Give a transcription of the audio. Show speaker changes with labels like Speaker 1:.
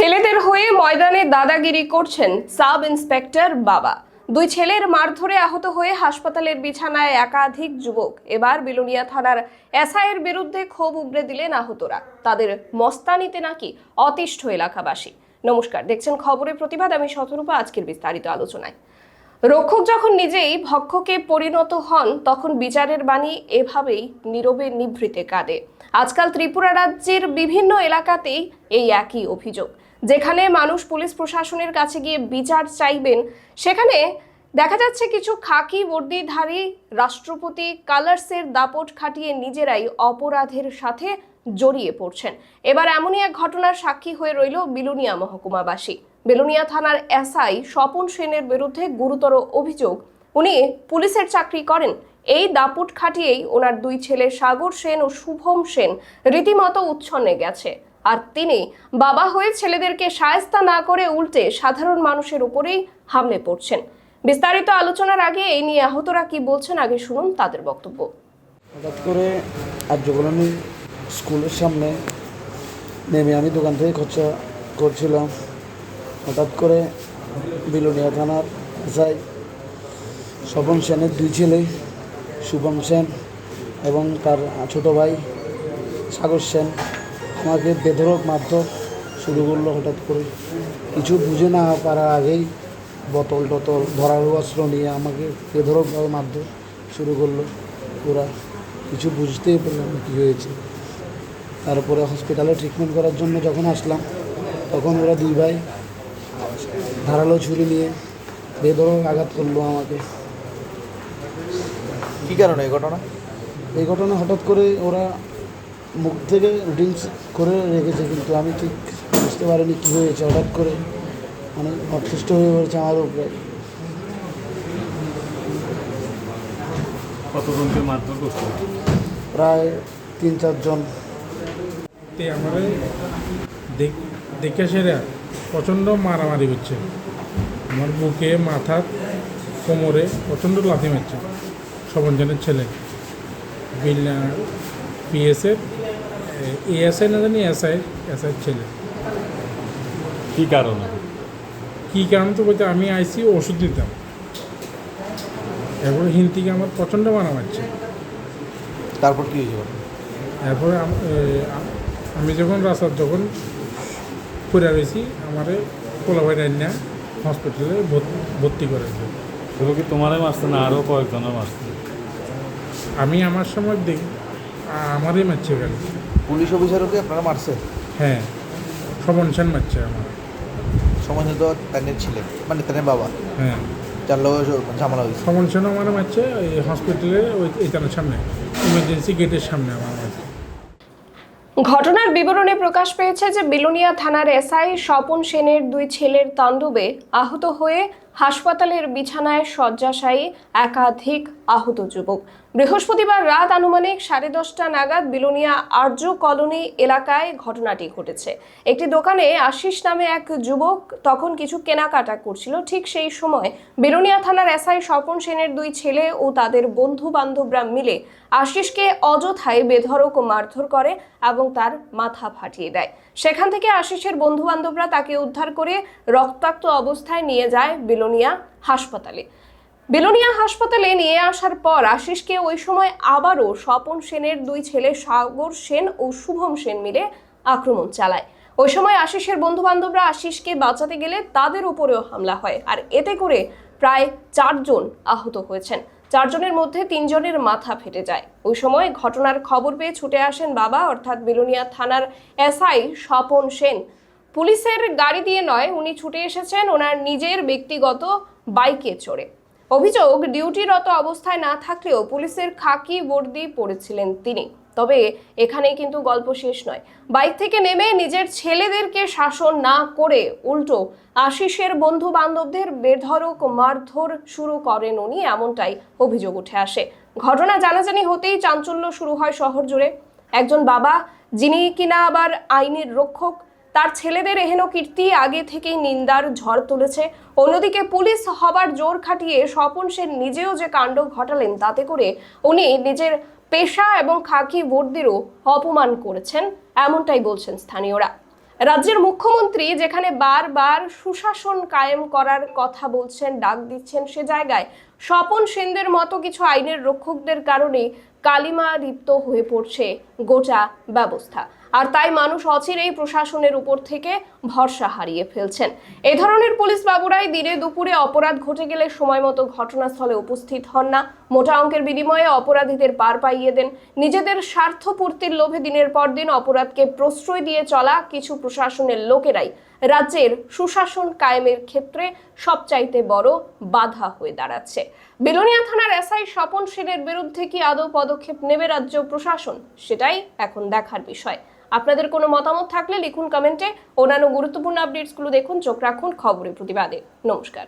Speaker 1: ছেলেদের হয়ে ময়দানে দাদাগিরি করছেন সাব ইন্সপেক্টর বাবা। দুই ছেলের মারধরে আহত হয়ে হাসপাতালের বিছানায় একাধিক যুবক। এবার বিলুনিয়া থানার এসআইয়ের বিরুদ্ধে ক্ষোভ উগড়ে দিলেন আহতরা। তাদের মস্তানিতে নাকি অতিষ্ঠ এলাকাবাসী। নমস্কার, দেখছেন খবরের প্রতিবাদ। আমি শতরূপা, আজকের বিস্তারিত আলোচনায়। রক্ষক যখন নিজেই ভক্ষকে পরিণত হন, তখন বিচারের বাণী এভাবেই নীরবে নিভৃতে কাঁদে। আজকাল ত্রিপুরা রাজ্যের বিভিন্ন এলাকাতেই এই একই অভিযোগ। যেখানে মানুষ পুলিশ প্রশাসনের কাছে গিয়ে বিচার চাইবেন, সেখানে দেখা যাচ্ছে কিছু খাকি বর্দিধারী রাষ্ট্রপতি কালার্সের দাপট খাটিয়ে নিজেরাই অপরাধের সাথে জড়িয়ে পড়ছেন। এবার এমনই এক ঘটনার সাক্ষী হয়ে রইল বিলুনিয়া মহকুমাবাসী। বেলুনিয়া থানার এসআই স্বপন সেনের বিরুদ্ধে গুরুতর অভিযোগ। উনি পুলিশের চাকরি করেন। এই দাপুট খাটিয়েই ওনার দুই ছেলে সাগর সেন ও শুভম সেন রীতিমতো উচ্ছন্নে গেছে। আর তিনি বাবা হয়ে ছেলেদেরকে সায়স্তা না করে উল্টে সাধারণ মানুষের উপরেই হামলে পড়ছেন। বিস্তারিত আলোচনার আগে এই নিয়ে আহতরা কি বলছেন, আগে শুনুন তাদের বক্তব্য।
Speaker 2: হঠাৎ করে আর্যকলোনি স্কুলের সামনে নেমে আমি দোকান থেকে খরচা করছিলাম। হঠাৎ করে বিলোনিয়া থানার এসআই স্বপন সেনের দুই ছেলে শুভম সেন এবং তার ছোট ভাই সাগর সেন আমাকে বেধরক মারধর শুরু করল হঠাৎ করে। কিছু বুঝে না পারার আগেই বোতল টতল ধরার অস্ত্র নিয়ে আমাকে বেধরকভাবে মারধর শুরু করল ওরা কিছু বুঝতেই পারলাম কী হয়েছে। তারপরে হসপিটালে ট্রিটমেন্ট করার জন্য যখন আসলাম তখন ওরা দুই ভাই ধারালো ছুরি নিয়ে বেধরক আঘাত করল আমাকে।
Speaker 3: কি কারণে এই ঘটনা?
Speaker 2: এই ঘটনা হঠাৎ করে ওরা মুখ থেকে ড্রিঙ্কস করে রেখেছে কিন্তু আমি ঠিক বুঝতে পারিনি কী হয়েছে হঠাৎ করে মানে অতিষ্ঠ হয়ে পড়েছে আমার উপরে।
Speaker 4: কতজনকে মারধর করছে?
Speaker 2: প্রায় তিন চারজন
Speaker 5: তে আমারে দেখে সেরা প্রচণ্ড মারামারি হচ্ছে। আমার বুকে মাথা কোমরে প্রচণ্ড লাথি মারছে। সবঞ্জনের ছেলে। বিল্লা পিএসের এএসআই না জানি এসআই এসআই ছেলে।
Speaker 4: কি কারণে?
Speaker 5: কী কারণ তো বলতে আমি আইসি ওষুধ দিতাম। এরপরে হিন্দিকে আমার প্রচণ্ড মারছে।
Speaker 3: তারপর কি হয়েছিল
Speaker 5: এরপরে আম- যখন রাস্তার যখন পড়ে রয়েছি আমারে না হসপিটালে ভর্তি- ভর্তি করেছে
Speaker 4: শুধু কি তোমারই মারছে না আরও কয়েকজনের মারছে?
Speaker 5: আমি আমার সময় দেখি আমারই মারছে এখানে।
Speaker 3: পুলিশ অফিসারও কি আপনারা মারছে
Speaker 5: হ্যাঁ সমনসান মারছে আমার।
Speaker 3: সময় তো তাদের ছিলেন মানে তাদের বাবা।
Speaker 5: হ্যাঁ।
Speaker 3: যার লোক ঝামেলা হয়েছে।
Speaker 5: সমনসান আমার মারছে এই হসপিটালে ওই এইখানের সামনে ইমার্জেন্সি গেটের সামনে আমার মারছে।
Speaker 1: ঘটনার বিবরণে প্রকাশ পেয়েছে যে বিলোনিয়া থানার এসআই স্বপন সেনের দুই ছেলের তাণ্ডবে আহত হয়ে হাসপাতালের বিছানায় শয্যাশায়ী একাধিক আহত যুবক। বৃহস্পতিবার রাত আনুমানিক সাড়ে দশটা নাগাদ বিলোনিয়া আর্য কলোনি এলাকায় ঘটনাটি ঘটেছে। একটি দোকানে আশিস নামে এক যুবক তখন কিছু কেনাকাটা করছিল। ঠিক সেই সময় বিলোনিয়া থানার এসআই স্বপন সেনের দুই ছেলে ও তাদের বন্ধু বান্ধবরা মিলে আশিসকে অযথায় বেধড়ক মারধর করে এবং তার মাথা ফাটিয়ে দেয়। সেখান থেকে আশিসের বন্ধু বান্ধবরা তাকে উদ্ধার করে রক্তাক্ত অবস্থায় নিয়ে যায় বিলোনিয়া হাসপাতালে। বেলোনিয়া হাসপাতালে নিয়ে আসার পর আশিসকে ওই সময় আবারও স্বপন সেনের দুই ছেলে সাগর সেন ও শুভম সেন মিলে আক্রমণ চালায়। ওই সময় আশিসের বন্ধু বান্ধবরা আশিসকে বাঁচাতে গেলে তাদের উপরেও হামলা হয় আর এতে করে প্রায় চারজন আহত হয়েছেন। চারজনের মধ্যে তিনজনের মাথা ফেটে যায়। ওই সময় ঘটনার খবর পেয়ে ছুটে আসেন বাবা, অর্থাৎ বেলোনিয়া থানার এসআই স্বপন সেন। পুলিশের গাড়ি দিয়ে নয়, উনি ছুটে এসেছেন ওনার নিজের ব্যক্তিগত বাইকে চড়ে। অভিযোগ, ডিউটিরত অবস্থায় না থাকলেও পুলিশের খাকি বর্দি পড়েছিলেন তিনি। তবে এখানেই কিন্তু গল্প শেষ নয়। বাইক থেকে নেমে নিজের ছেলেদেরকে শাসন না করে উল্টো আশিসের বন্ধু বান্ধবদের বেধরক মারধর শুরু করেন উনি, এমনটাই অভিযোগ উঠে আসে। ঘটনা জানাজানি হতেই চাঞ্চল্য শুরু হয় শহর জুড়ে। একজন বাবা, যিনি কিনা আবার আইনের রক্ষক তার ছেলেদের এহেন কীর্তি আগে থেকেই নিন্দার ঝড় তুলেছে। অন্যদিকে পুলিশ হবার জোর খাটিয়ে স্বপন সেন নিজেও যে কাণ্ড ঘটালেন, তাতে করে উনি নিজের পেশা এবং খাকি বর্দিরও অপমান করেছেন, এমনটাই বলছেন স্থানীয়রা। রাজ্যের মুখ্যমন্ত্রী যেখানে বারবার সুশাসন কায়েম করার কথা বলছেন, ডাক দিচ্ছেন, সে জায়গায় স্বপন সেনদের মতো কিছু আইনের রক্ষকদের কারণে কালিমা লিপ্ত হয়ে পড়ছে গোটা ব্যবস্থা। আর তাই মানুষ অচিরেই প্রশাসনের উপর থেকে ভরসা হারিয়ে ফেলছেন। এ ধরনের পুলিশ বাবুরাই দিনে দুপুরে অপরাধ ঘটে গেলে সময় মতো ঘটনাস্থলে উপস্থিত হন না। মোটা অঙ্কের বিনিময়ে অপরাধীদের পার পাইয়ে দেন। নিজেদের স্বার্থপূর্তির লোভে দিনের পর দিন অপরাধকে প্রশ্রয় দিয়ে চলা কিছু প্রশাসনের লোকেরাই রাজ্যের সুশাসন কায়েমের ক্ষেত্রে সবচাইতে বড় বাধা হয়ে দাঁড়াচ্ছে। বেলোনিয়া থানার এসআই স্বপন সেনের বিরুদ্ধে কি আদৌ পদক্ষেপ নেবে রাজ্য প্রশাসন, সেটাই এখন দেখার বিষয়। আপনাদের কোনো মতামত থাকলে লিখুন কমেন্টে। অন্যান্য গুরুত্বপূর্ণ আপডেটসগুলো দেখুন, চোখ রাখুন খবরের প্রতিবাদে। নমস্কার।